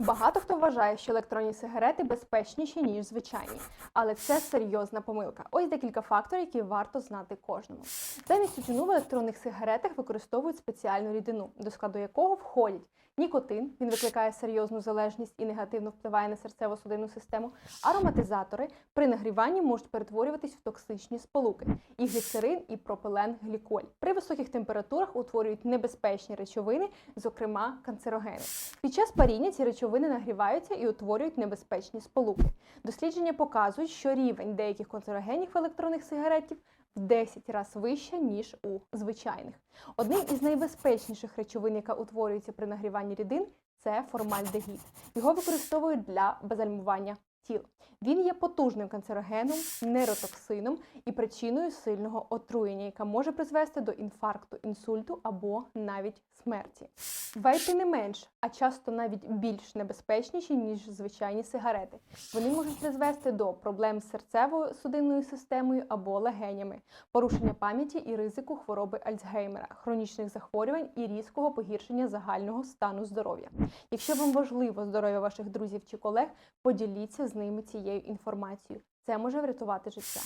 Багато хто вважає, що електронні сигарети безпечніші, ніж звичайні. Але це серйозна помилка. Ось декілька факторів, які варто знати кожному. Замість тютюну в електронних сигаретах використовують спеціальну рідину, до складу якого входять нікотин, він викликає серйозну залежність і негативно впливає на серцево-судинну систему. Ароматизатори при нагріванні можуть перетворюватись в токсичні сполуки, і гліцерин, і пропилен-гліколь. При високих температурах утворюють небезпечні речовини, зокрема канцерогени. Під час паріння ці речовини нагріваються і утворюють небезпечні сполуки. Дослідження показують, що рівень деяких канцерогенів електронних сигаретів в 10 разів вище, ніж у звичайних. Одним із найбезпечніших речовин, яка утворюється при нагріванні рідин, це формальдегід. Його використовують для базальмування тіл. Він є потужним канцерогеном, нейротоксином і причиною сильного отруєння, яка може призвести до інфаркту, інсульту або навіть смерті. Вейпи не менш, а часто навіть більш небезпечніші, ніж звичайні сигарети. Вони можуть призвести до проблем з серцево-судинною системою або легенями, порушення пам'яті і ризику хвороби Альцгеймера, хронічних захворювань і різкого погіршення загального стану здоров'я. Якщо вам важливо здоров'я ваших друзів чи колег, поділіться з ними цією інформацією. Це може врятувати життя.